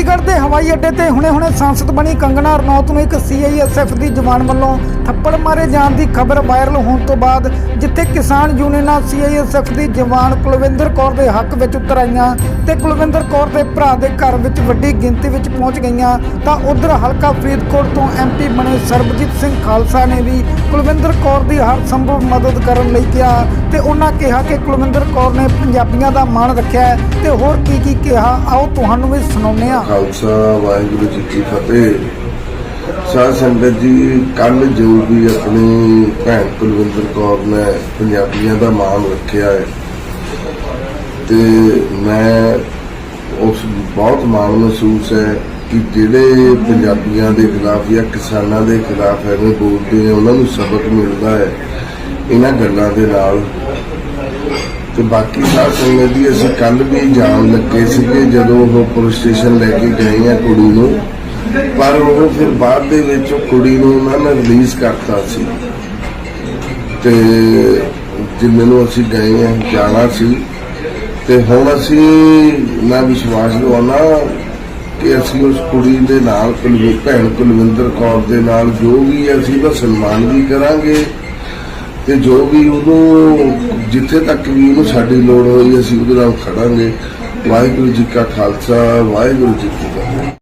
ਚੰਡੀਗੜ੍ਹ ਦੇ ਹਵਾਈ ਅੱਡੇ ਤੇ ਹੁਣੇ-ਹੁਣੇ ਸੰਸਦ ਬਣੀ ਕੰਗਣਾ ਰਣੌਤ ਨੂੰ ਇੱਕ ਸੀਆਈਐਸਐਫ ਦੀ ਜਵਾਨ ਵੱਲੋਂ ਥੱਪੜ ਮਾਰੇ ਜਾਣ ਦੀ ਖਬਰ ਵਾਇਰਲ ਹੋਣ ਤੋਂ ਬਾਅਦ ਜਿੱਥੇ ਕਿਸਾਨ ਯੂਨੀਅਨਾਂ ਸੀਆਈਐਸਐਫ ਦੀ ਜਵਾਨ ਕੁਲਵਿੰਦਰ ਕੌਰ ਦੇ ਹੱਕ ਵਿੱਚ ਉਤਰ ਆਈਆਂ ਤੇ ਕੁਲਵਿੰਦਰ ਕੌਰ ਦੇ ਭਰਾ ਦੇ ਘਰ ਵਿੱਚ ਵੱਡੀ ਗਿਣਤੀ ਵਿੱਚ ਪਹੁੰਚ ਗਈਆਂ, ਤਾਂ ਉਧਰ ਹਲਕਾ ਫਰੀਦਕੋਟ ਤੋਂ ਐਮਪੀ ਬਣੇ ਸਰਬਜੀਤ ਸਿੰਘ ਖਾਲਸਾ ਨੇ ਵੀ ਕੁਲਵਿੰਦਰ ਕੌਰ ਦੀ ਹਰ ਸੰਭਵ ਮਦਦ ਕਰਨ ਲਈ ਕਿਹਾ ਤੇ ਉਹਨਾਂ ਕਿਹਾ ਕਿ ਕੁਲਵਿੰਦਰ ਕੌਰ ਨੇ ਪੰਜਾਬੀਆਂ ਦਾ ਮਾਣ ਰੱਖਿਆ ਹੈ ਤੇ ਹੋਰ ਕੀ ਕੀ ਕਿਹਾ, ਆਓ ਤੁਹਾਨੂੰ ਵੀ ਸੁਣਾਉਂਦੇ ਹਾਂ। ਖਾਲਸਾ, ਵਾਹਿਗੁਰੂ ਜੀ ਕੀ ਫਤਿਹ। ਸਾਧ ਸੰਗਤ ਜੀ ਕੱਲ ਜੋ ਵੀ ਆਪਣੀ ਭੈਣ ਕੁਲਵਿੰਦਰ ਕੌਰ ਨੇ ਪੰਜਾਬੀਆਂ ਦਾ ਮਾਣ ਰੱਖਿਆ ਹੈ, ਤੇ ਮੈਂ ਉਸ ਬਹੁਤ ਮਾਣ ਮਹਿਸੂਸ ਹੈ ਕਿ ਜਿਹੜੇ ਪੰਜਾਬੀਆਂ ਦੇ ਖਿਲਾਫ ਜਾਂ ਕਿਸਾਨਾਂ ਦੇ ਖਿਲਾਫ ਐਵੇਂ ਬੋਲਦੇ ਨੇ ਉਹਨਾਂ ਨੂੰ ਸਬਕ ਮਿਲਦਾ ਹੈ। ਇਹਨਾਂ ਗੱਲਾਂ ਦੇ ਨਾਲ ਤੇ ਬਾਕੀ ਸਾਧ ਸੰਗਤ ਦੀ ਅਸੀਂ ਕੱਲ ਵੀ ਜਾਣ ਲੱਗੇ ਸੀਗੇ ਜਦੋਂ ਉਹ ਪੁਲਿਸ ਸਟੇਸ਼ਨ ਲੈ ਕੇ ਗਏ ਆ ਕੁੜੀ ਨੂੰ। ਪਰ ਉਹ ਫਿਰ ਬਾਅਦ ਦੇ ਵਿੱਚ ਉਹ ਕੁੜੀ ਨੂੰ ਉਹਨਾਂ ਨੇ ਰਿਲੀਜ਼ ਕਰਤਾ ਸੀ। ਤੇ ਜਿੰਨੇ ਨੂੰ ਅਸੀਂ ਗਏ ਆ, ਜਾਣਾ ਸੀ। ਤੇ ਹੁਣ ਅਸੀਂ ਮੈਂ ਵਿਸ਼ਵਾਸ ਦਿਵਾਉਣਾ ਕਿ ਅਸੀਂ ਉਸ ਕੁੜੀ ਦੇ ਨਾਲ ਕੁਲਵਿ, ਭੈਣ ਕੁਲਵਿੰਦਰ ਕੌਰ ਦੇ ਨਾਲ ਜੋ ਵੀ ਹੈ, ਅਸੀਂ ਉਹਦਾ ਸਨਮਾਨ ਵੀ ਕਰਾਂਗੇ। ਤੇ ਜੋ ਵੀ ਉਹਨੂੰ, ਜਿੱਥੇ ਤੱਕ ਵੀ ਉਹਨੂੰ ਸਾਡੀ ਲੋੜ ਹੋਈ, ਅਸੀਂ ਉਹਦੇ ਨਾਲ ਖੜਾਂਗੇ। ਵਾਹਿਗੁਰੂ ਜੀ ਕਾ ਖਾਲਸਾ, ਵਾਹਿਗੁਰੂ ਜੀ ਕੀ ਫਤਿਹ।